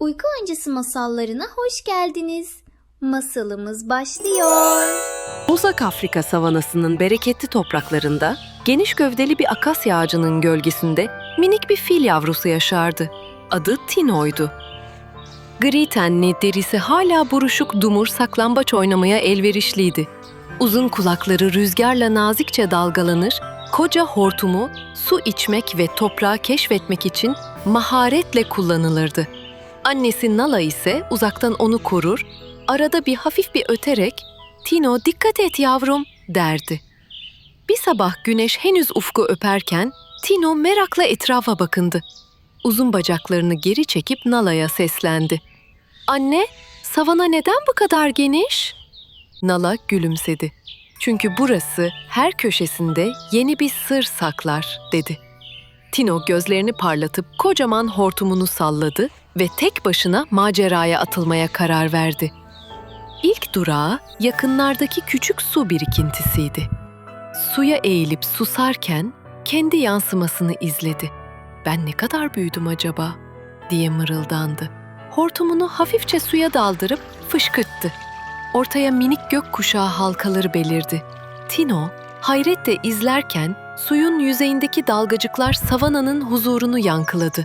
Uyku öncesi masallarına hoş geldiniz. Masalımız başlıyor. Uzak Afrika savanasının bereketli topraklarında geniş gövdeli bir akasya ağacının gölgesinde minik bir fil yavrusu yaşardı. Adı Tino'ydu. Gri tenli derisi hala buruşuk dumur saklambaç oynamaya elverişliydi. Uzun kulakları rüzgarla nazikçe dalgalanır, koca hortumu su içmek ve toprağı keşfetmek için maharetle kullanılırdı. Annesi Nala ise uzaktan onu korur, arada bir hafif bir öterek Tino dikkat et yavrum derdi. Bir sabah güneş henüz ufku öperken Tino merakla etrafa bakındı. Uzun bacaklarını geri çekip Nala'ya seslendi. Anne, savana neden bu kadar geniş? Nala gülümsedi. Çünkü burası her köşesinde yeni bir sır saklar dedi. Tino gözlerini parlatıp kocaman hortumunu salladı ve tek başına maceraya atılmaya karar verdi. İlk durağı yakınlardaki küçük su birikintisiydi. Suya eğilip susarken kendi yansımasını izledi. Ben ne kadar büyüdüm acaba diye mırıldandı. Hortumunu hafifçe suya daldırıp fışkırttı. Ortaya minik gök kuşağı halkaları belirdi. Tino hayretle izlerken suyun yüzeyindeki dalgacıklar savananın huzurunu yankıladı.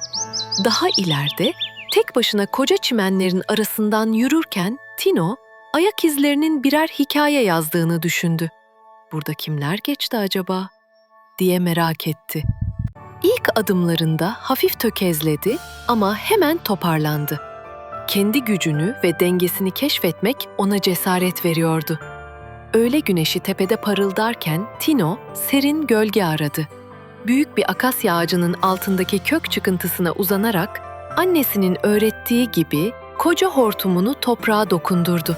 Daha ileride tek başına koca çimenlerin arasından yürürken Tino ayak izlerinin birer hikaye yazdığını düşündü. Burada kimler geçti acaba? diye merak etti. İlk adımlarında hafif tökezledi ama hemen toparlandı. Kendi gücünü ve dengesini keşfetmek ona cesaret veriyordu. Öğle güneşi tepede parıldarken Tino serin gölge aradı. Büyük bir akasya ağacının altındaki kök çıkıntısına uzanarak annesinin öğrettiği gibi koca hortumunu toprağa dokundurdu.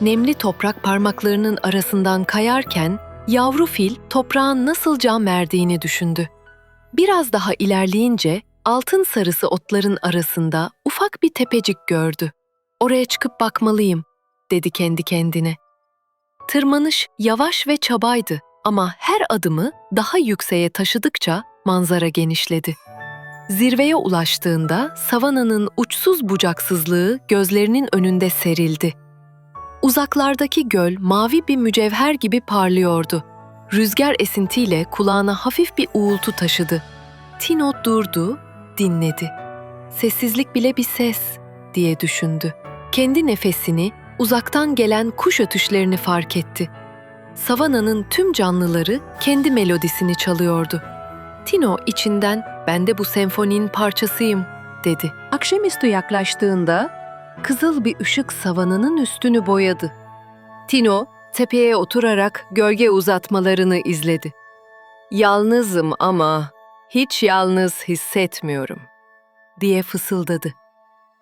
Nemli toprak parmaklarının arasından kayarken yavru fil toprağın nasıl can verdiğini düşündü. Biraz daha ilerleyince altın sarısı otların arasında ufak bir tepecik gördü. Oraya çıkıp bakmalıyım, dedi kendi kendine. Tırmanış yavaş ve çabaydı ama her adımı daha yükseğe taşıdıkça manzara genişledi. Zirveye ulaştığında savananın uçsuz bucaksızlığı gözlerinin önünde serildi. Uzaklardaki göl mavi bir mücevher gibi parlıyordu. Rüzgar esintiyle kulağına hafif bir uğultu taşıdı. Tino durdu, dinledi. Sessizlik bile bir ses diye düşündü. Kendi nefesini, uzaktan gelen kuş ötüşlerini fark etti. Savananın tüm canlıları kendi melodisini çalıyordu. Tino içinden ben de bu senfoninin parçasıyım dedi. Akşamüstü yaklaştığında kızıl bir ışık savananın üstünü boyadı. Tino tepeye oturarak gölge uzatmalarını izledi. Yalnızım ama hiç yalnız hissetmiyorum diye fısıldadı.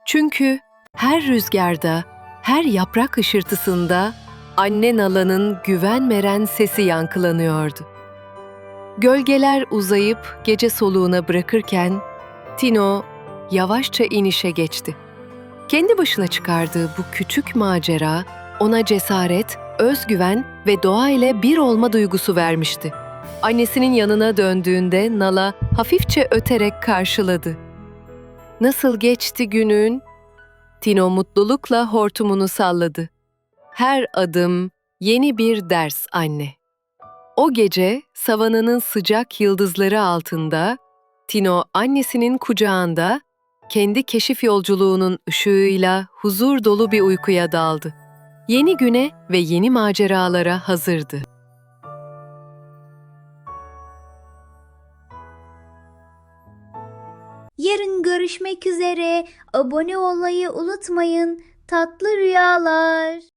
Çünkü her rüzgarda, her yaprak hışırtısında anne nalanın güven veren sesi yankılanıyordu. Gölgeler uzayıp gece soluğuna bırakırken Tino yavaşça inişe geçti. Kendi başına çıkardığı bu küçük macera ona cesaret, özgüven ve doğa ile bir olma duygusu vermişti. Annesinin yanına döndüğünde Nala hafifçe öterek karşıladı. Nasıl geçti günün? Tino mutlulukla hortumunu salladı. Her adım yeni bir ders anne. O gece savananın sıcak yıldızları altında Tino annesinin kucağında kendi keşif yolculuğunun ışığıyla huzur dolu bir uykuya daldı. Yeni güne ve yeni maceralara hazırdı. Yarın görüşmek üzere. Abone olmayı unutmayın. Tatlı rüyalar.